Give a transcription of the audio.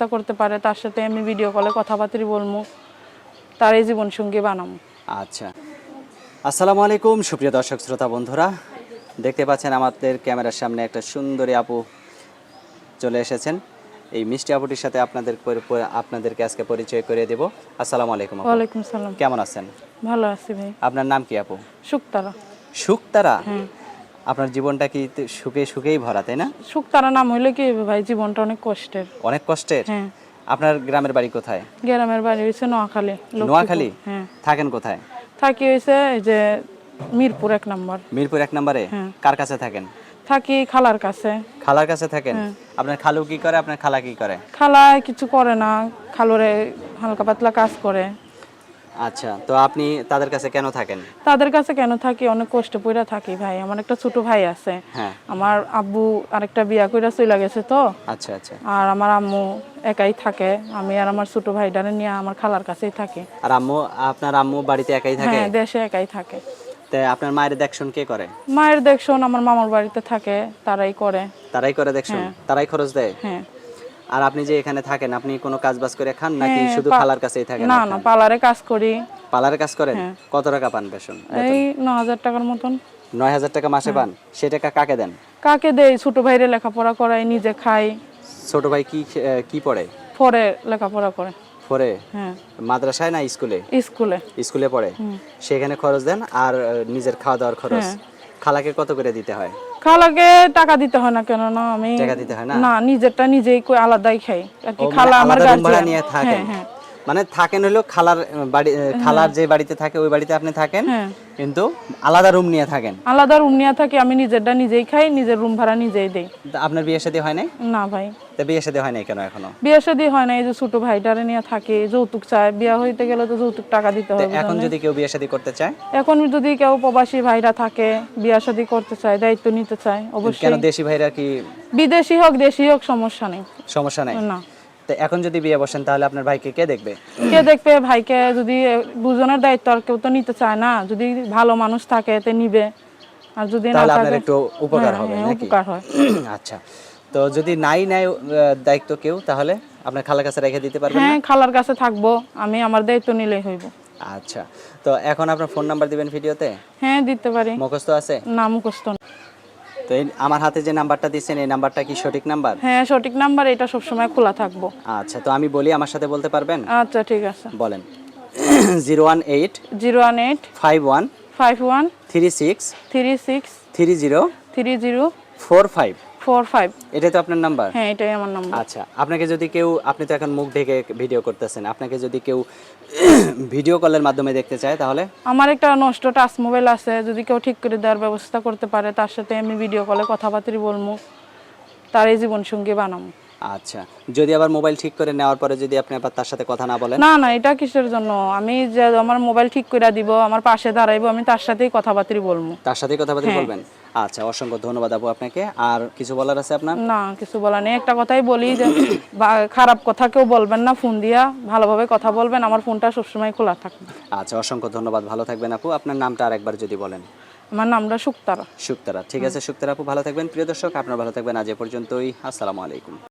ব্যবস্থা করতে পারে তার সাথে আমি ভিডিও কলে কথাবার্তা বলব তার এই জীবন সঙ্গী বানাবো। আচ্ছা। আসসালামু আলাইকুম সুপ্রিয় দর্শক শ্রোতা বন্ধুরা। দেখতে পাচ্ছেন আমাদের ক্যামেরার সামনে একটা সুন্দরী আপু চলে এসেছেন। এই মিষ্টি আপুটির সাথে আপনাদের আপনাদেরকে আজকে পরিচয় করে দেব। আসসালামু আলাইকুম ওয়ালাইকুম সালাম। কেমন আছেন? ভালো আছি ভাই। আপনার নাম কি আপু? শুক্তারা সুখতারা হ্যাঁ। আপনার জীবনটা কি সুখে সুখেই ভরা তাই না? শুক্তারা নাম হইলে কি ভাই? জীবনটা অনেক কষ্টের। অনেক কষ্টের? হ্যাঁ। আপনার গ্রামের বাড়ি কোথায়? গ্রামের বাড়ি হয়েছে নোয়াখালী নোয়াখালী? হ্যাঁ। থাকেন কোথায়? থাকি হইছে এই যে মিরপুর এক নম্বর। মিরপুর এক নম্বরে? হ্যাঁ। কার কাছে থাকেন? থাকি খালার কাছে। খালার কাছে থাকেন? হ্যাঁ। আপনার খালু কি করে আপনার খালা কি করে? খালা কিছু করে না খালুরে হালকা পাতলা কাজ করে। আচ্ছা তো আপনি তাদের কাছে কেন থাকেন? তাদের কাছে কেন থাকি? অনেক কষ্ট পইরা থাকি ভাই। আমার একটা ছোট ভাই আছে। হ্যাঁ। আমার আব্বু আরেকটা বিয়া কইরা চলে গেছে তো। আচ্ছা আচ্ছা। আর আমার আম্মু একাই থাকে। আমি আর আমার ছোট ভাইটারে নিয়ে আমার খালার কাছেই থাকি। আর আম্মু আপনার আম্মু বাড়িতে একাই থাকে? হ্যাঁ দেশে একাই থাকে। তাই আপনার মায়ের দেখশন কে করে? মায়ের দেখশন আমার মামার বাড়িতে থাকে তারাই করে। তারাই করে দেখশন? তারাই খরচ দেয়? হ্যাঁ। আর আপনি যে এখানে থাকেন আপনি কোনো কাজ বাজ করে খান নাকি হ্যাঁ, শুধু খালার কাছেই থাকেন না না পার্লারে কাজ করি। পার্লারে কাজ করেন? হ্যাঁ। কত টাকা পান বেতন? এই ন হাজার টাকার মতন। নয় হাজার টাকা মাসে পান? সে টাকা কাকে দেন? কাকে দেই? ছোট ভাইরে লেখাপড়া করাই নিজে খাই। ছোট ভাই কি কি পড়ে? পরে লেখাপড়া করে। পড়ে হ্যাঁ। মাদ্রাসায় না স্কুলে? স্কুলে। স্কুলে পড়ে। সেখানে খরচ দেন আর নিজের খাওয়া দাওয়ার খরচ। হ্যাঁ। খালাকে কত করে দিতে হয়? খালাকে টাকা দিতে হয় না কেন না আমি টাকা দিতে হয় না? না নিজেরটা নিজেই কই আলাদাই খাই। আর কি মানে খালা আমার গার্জিয়ান নিয়ে থাকে হ্যাঁ হ্যাঁ। মানে থাকেন হলো খালার বাড়ি খালার যে বাড়িতে থাকে ওই বাড়িতে আপনি থাকেন। হ্যাঁ। কিন্তু আলাদা রুম নিয়ে থাকেন। আলাদা রুম নিয়ে থাকি আমি নিজেরটা নিজেই খাই নিজের রুম ভাড়া নিজেই দেই। আপনার বিয়ে শাদী হয় নাই? না ভাই। তা বিয়ে শাদী হয় নাই কেন এখনও? বিয়ে শাদী হয় না এই যে ছোট ভাইটারে নিয়ে থাকি যৌতুক চায়। বিয়ে হইতে গেলে তো যৌতুক টাকা দিতে হবে এখন যদি কেউ বিয়ে শাদী করতে চায়? এখন যদি কেউ প্রবাসী ভাইরা থাকে বিয়ে শাদী করতে চায় দায়িত্ব নিতে চায় অবশ্যই। কেন দেশি ভাইরা কি বিদেশি হোক দেশি হোক সমস্যা নেই। সমস্যা নাই? না। এখন যদি বিয়ে বসেন তাহলে আপনার ভাইকে কে দেখবে? কে দেখবে? ভাইকে যদি দুজনের দায়িত্ব আর কেউ তো নিতে চায় না। যদি ভালো মানুষ থাকে তে নিবে। আর যদি না তাহলে আপনার থাকে একটু উপকার হ্যাঁ, হবে হ্যাঁ, নাকি? উপকার হয়। আচ্ছা। তো যদি নাই আহ, দায়িত্ব কেউ তাহলে আপনার খালার কাছে রেখে দিতে পারবেন হ্যাঁ খালার কাছে থাকব। আমি আমার দায়িত্ব নিলেই হইব। আচ্ছা। তো এখন আপনার ফোন নাম্বার দিবেন ভিডিওতে? হ্যাঁ দিতে পারি। মুখস্থ আছে? না মুখস্থ। তো এই আমার হাতে যে নাম্বারটা দিচ্ছেন এই নাম্বারটা কি সঠিক নাম্বার? হ্যাঁ সঠিক নাম্বার এটা সবসময় খোলা থাকব। আচ্ছা তো আমি বলি আমার সাথে বলতে পারবেন? আচ্ছা ঠিক আছে। বলেন। Zero one eight zero one eight five one five one three six three six three zero three zero four five. Four five এটাই তো আপনার নাম্বার হ্যাঁ এটাই আমার নাম্বার আচ্ছা আপনাকে যদি কেউ আপনি তো এখন মুখ ঢেকে ভিডিও করতেছেন আপনাকে যদি কেউ ভিডিও কলের মাধ্যমে দেখতে চায় তাহলে? আমার একটা নষ্ট টাচ মোবাইল আছে যদি কেউ ঠিক করে দেওয়ার ব্যবস্থা করতে পারে তার সাথে আমি ভিডিও কলে কথাবার্তা বলব তার এই জীবন সঙ্গী বানাবো। আচ্ছা যদি আবার মোবাইল ঠিক করে নেওয়ার পরে যদি আপনি আবার তার সাথে কথা না বলেন? না না এটা কিসের জন্য? আমি যে আমার মোবাইল ঠিক করে দিব আমার পাশে দাঁড়াইবো আমি তার সাথেই কথাবার্তা বলব। তার সাথেই কথা হ্যাঁ। বলবেন? আচ্ছা অসংখ্য ধন্যবাদ আপু আপনাকে। আর কিছু বলার আছে আপনার? না কিছু বলার নেই। একটা কথাই বলি যে খারাপ কথা কেউ বলবেন না ফোন দিয়া ভালোভাবে কথা বলবেন আমার ফোনটা সবসময় খোলা থাকবে আচ্ছা অসংখ্য ধন্যবাদ। ভালো থাকবেন আপু। আপনার নামটা আরেকবার যদি বলেন। আমার নামটা শুক্তারা শুক্তারা ঠিক আছে শুক্তারা আপু ভালো থাকবেন। প্রিয় দর্শক আপনার ভালো থাকবেন। আজ এ পর্যন্তই। আসসালামু আলাইকুম।